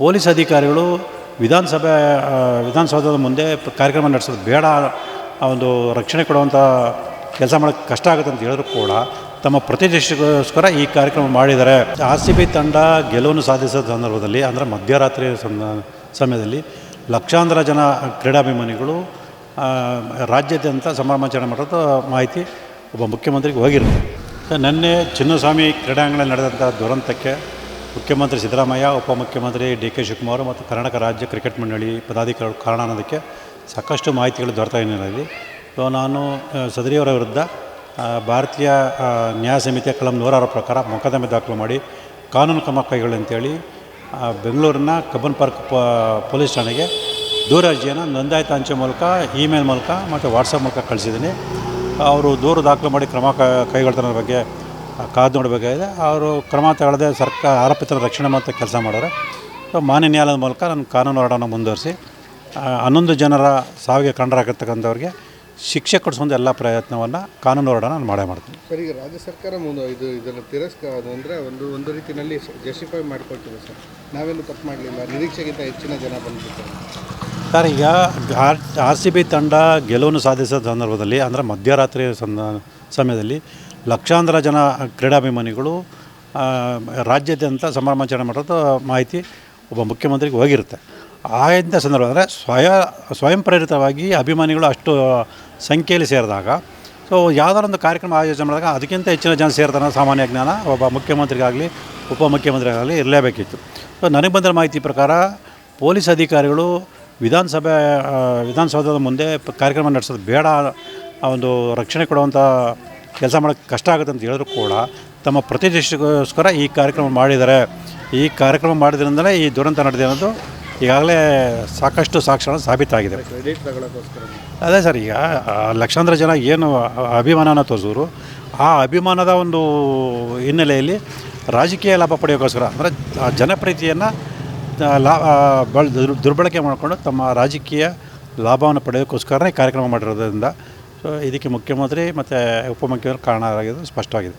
Police ಅಧಿಕಾರಿಗಳು ವಿಧಾನಸಭೆ ವಿಧಾನಸೌಧದ ಮುಂದೆ ಕಾರ್ಯಕ್ರಮ ನಡೆಸೋದು ಬೇಡ, ಆ ಒಂದು ರಕ್ಷಣೆ ಕೊಡುವಂಥ ಕೆಲಸ ಮಾಡೋಕ್ಕೆ ಕಷ್ಟ ಆಗುತ್ತೆ ಅಂತ ಹೇಳಿದ್ರು ಕೂಡ ತಮ್ಮ ಪ್ರತಿಷ್ಠೆಗೋಸ್ಕರ ಈ ಕಾರ್ಯಕ್ರಮ ಮಾಡಿದ್ದಾರೆ. ಆರ್ ಸಿ ಬಿ ತಂಡ ಗೆಲುವನ್ನು ಸಾಧಿಸಿದ ಸಂದರ್ಭದಲ್ಲಿ, ಅಂದರೆ ಮಧ್ಯರಾತ್ರಿ ಸಮಯದಲ್ಲಿ ಲಕ್ಷಾಂತರ ಜನ ಕ್ರೀಡಾಭಿಮಾನಿಗಳು ರಾಜ್ಯಾದ್ಯಂತ ಸಂಭ್ರಮಾಚರಣೆ ಮಾಡೋದು ಮಾಹಿತಿ ಒಬ್ಬ ಮುಖ್ಯಮಂತ್ರಿಗೆ ಹೋಗಿರುತ್ತೆ. ನಿನ್ನೆ ಚಿನ್ನಸ್ವಾಮಿ ಕ್ರೀಡಾಂಗಣ ನಡೆದಂಥ ದುರಂತಕ್ಕೆ ಮುಖ್ಯಮಂತ್ರಿ ಸಿದ್ದರಾಮಯ್ಯ ಉಪಮುಖ್ಯಮಂತ್ರಿ ಡಿ ಕೆ ಶಿವಕುಮಾರ್ ಮತ್ತು ಕರ್ನಾಟಕ ರಾಜ್ಯ ಕ್ರಿಕೆಟ್ ಮಂಡಳಿ ಪದಾಧಿಕಾರಿಗಳು ಕಾರಣ ಅನ್ನೋದಕ್ಕೆ ಸಾಕಷ್ಟು ಮಾಹಿತಿಗಳು ದೊರೆತಾ ಹಿನ್ನೆಲೆಯಲ್ಲಿ. ಸೊ ನಾನು ಸದರಿಯವರ ವಿರುದ್ಧ ಭಾರತೀಯ ನ್ಯಾಯ ಸಮಿತಿಯ ಕಲಂ ನೂರಾರ ಪ್ರಕಾರ ಮೊಕದ್ದಮೆ ದಾಖಲು ಮಾಡಿ ಕಾನೂನು ಕ್ರಮ ಕೈಗೊಳ್ಳಿ ಅಂತೇಳಿ ಆ, ಬೆಂಗಳೂರಿನ ಕಬ್ಬನ್ ಪಾರ್ಕ್ ಪೊಲೀಸ್ ಠಾಣೆಗೆ ದೂರ ಅರ್ಜಿಯನ್ನು ನೋಂದಾಯಿತ ಅಂಚೆ ಮೂಲಕ ಇಮೇಲ್ ಮೂಲಕ ಮತ್ತು ವಾಟ್ಸಪ್ ಮೂಲಕ ಕಳಿಸಿದ್ದೀನಿ. ಅವರು ದೂರು ದಾಖಲು ಮಾಡಿ ಕ್ರಮ ಕೈಗೊಳ್ತಾರ ಬಗ್ಗೆ ಕಾದು ನೋಡಬೇಕಾಗಿದೆ. ಅವರು ಕ್ರಮ ತಗೊಳ್ಳದೆ ಸರ್ಕಾರ ಆರೋಪಿತರ ರಕ್ಷಣೆ ಮತ್ತು ಕೆಲಸ ಮಾಡೋರು. ಸೊ ಮಾನ್ಯ ನ್ಯಾಯಾಲಯದ ಮೂಲಕ ನಾನು ಕಾನೂನು ಹೋರಾಟವನ್ನು ಮುಂದುವರಿಸಿ ಹನ್ನೊಂದು ಜನರ ಸಾವಿಗೆ ಕಂಡರಾಗಿರ್ತಕ್ಕಂಥವ್ರಿಗೆ ಶಿಕ್ಷೆ ಕೊಡಿಸುವಂಥ ಎಲ್ಲ ಪ್ರಯತ್ನವನ್ನು ಕಾನೂನು ಹೋರಾಟ ನಾನು ಮಾಡೇ ಮಾಡ್ತೀನಿ. ಸರ್ ಈಗ ರಾಜ್ಯ ಸರ್ಕಾರ ಮುಂದೆ ಇದು ಇದನ್ನು ತಿರಸ್ಕಾರ ಅಂದರೆ ಒಂದು ಒಂದು ರೀತಿಯಲ್ಲಿ ಜಸ್ಟಿಫೈ ಮಾಡಿಕೊಳ್ತೀವಿ ಸರ್. ನಾವೇನು ತಪ್ಪು ಮಾಡಲಿಲ್ಲ. ನಿರೀಕ್ಷೆಗಿಂತ ಹೆಚ್ಚಿನ ಜನ ಬಂದ್ಬಿಟ್ಟು ಸರ್ ಈಗ ಆರ್ ಆರ್ ಸಿ ಬಿ ತಂಡ ಗೆಲುವನ್ನು ಸಾಧಿಸೋ ಸಂದರ್ಭದಲ್ಲಿ ಅಂದರೆ ಮಧ್ಯರಾತ್ರಿ ಸಂದ ಸಮಯದಲ್ಲಿ ಲಕ್ಷಾಂತರ ಜನ ಕ್ರೀಡಾಭಿಮಾನಿಗಳು ರಾಜ್ಯಾದ್ಯಂತ ಸಂಭ್ರಮಾಚರಣೆ ಮಾಡೋದು ಮಾಹಿತಿ ಒಬ್ಬ ಮುಖ್ಯಮಂತ್ರಿಗೆ ಹೋಗಿರುತ್ತೆ. ಆ ಇಂಥ ಸಂದರ್ಭ ಅಂದರೆ ಸ್ವಯ, ಸ್ವಯಂ ಪ್ರೇರಿತವಾಗಿ ಅಭಿಮಾನಿಗಳು ಅಷ್ಟು ಸಂಖ್ಯೆಯಲ್ಲಿ ಸೇರಿದಾಗ, ಸೊ ಯಾವುದಾರೊಂದು ಕಾರ್ಯಕ್ರಮ ಆಯೋಜನೆ ಮಾಡಿದಾಗ ಅದಕ್ಕಿಂತ ಹೆಚ್ಚಿನ ಜನ ಸೇರ್ತಾನೆ ಸಾಮಾನ್ಯ ಜ್ಞಾನ ಒಬ್ಬ ಮುಖ್ಯಮಂತ್ರಿಗಾಗಲಿ ಉಪಮುಖ್ಯಮಂತ್ರಿಗಾಗಲಿ ಇರಲೇಬೇಕಿತ್ತು. ಸೊ ನನಗೆ ಬಂದಿರೋ ಮಾಹಿತಿ ಪ್ರಕಾರ ಪೊಲೀಸ್ ಅಧಿಕಾರಿಗಳು ವಿಧಾನಸಭೆ ವಿಧಾನಸೌಧದ ಮುಂದೆ ಕಾರ್ಯಕ್ರಮ ನಡೆಸೋದು ಬೇಡ ಒಂದು ರಕ್ಷಣೆ ಕೊಡುವಂಥ ಕೆಲಸ ಮಾಡೋಕ್ಕೆ ಕಷ್ಟ ಆಗುತ್ತೆ ಅಂತ ಹೇಳಿದ್ರು ಕೂಡ ತಮ್ಮ ಪ್ರತಿಷ್ಠೆಗೋಸ್ಕರ ಈ ಕಾರ್ಯಕ್ರಮ ಮಾಡಿದ್ದಾರೆ. ಈ ಕಾರ್ಯಕ್ರಮ ಮಾಡಿದ್ರಿಂದಲೇ ಈ ದುರಂತ ನಡೆದಿದೆ ಅನ್ನೋದು ಈಗಾಗಲೇ ಸಾಕಷ್ಟು ಸಾಕ್ಷ್ಯಗಳನ್ನು ಸಾಬೀತಾಗಿದೆ. ಅದೇ ಸರ್, ಈಗ ಲಕ್ಷಾಂತರ ಜನ ಏನು ಅಭಿಮಾನನ ತೋರಿಸಿದ್ರು ಆ ಅಭಿಮಾನದ ಒಂದು ಹಿನ್ನೆಲೆಯಲ್ಲಿ ರಾಜಕೀಯ ಲಾಭ ಪಡೆಯೋಕ್ಕೋಸ್ಕರ ಅಂದರೆ ಆ ಜನಪ್ರೀತಿಯನ್ನು ಲಾ ದುರ್ಬಳಕೆ ಮಾಡಿಕೊಂಡು ತಮ್ಮ ರಾಜಕೀಯ ಲಾಭವನ್ನು ಪಡೆಯೋಕ್ಕೋಸ್ಕರನೇ ಕಾರ್ಯಕ್ರಮ ಮಾಡಿರೋದ್ರಿಂದ ಸೊ ಇದಕ್ಕೆ ಮುಖ್ಯಮಂತ್ರಿ ಮತ್ತು ಉಪಮುಖ್ಯಮಂತ್ರಿ ಕಾರಣ ಆಗಿದ್ದು ಸ್ಪಷ್ಟವಾಗಿದೆ.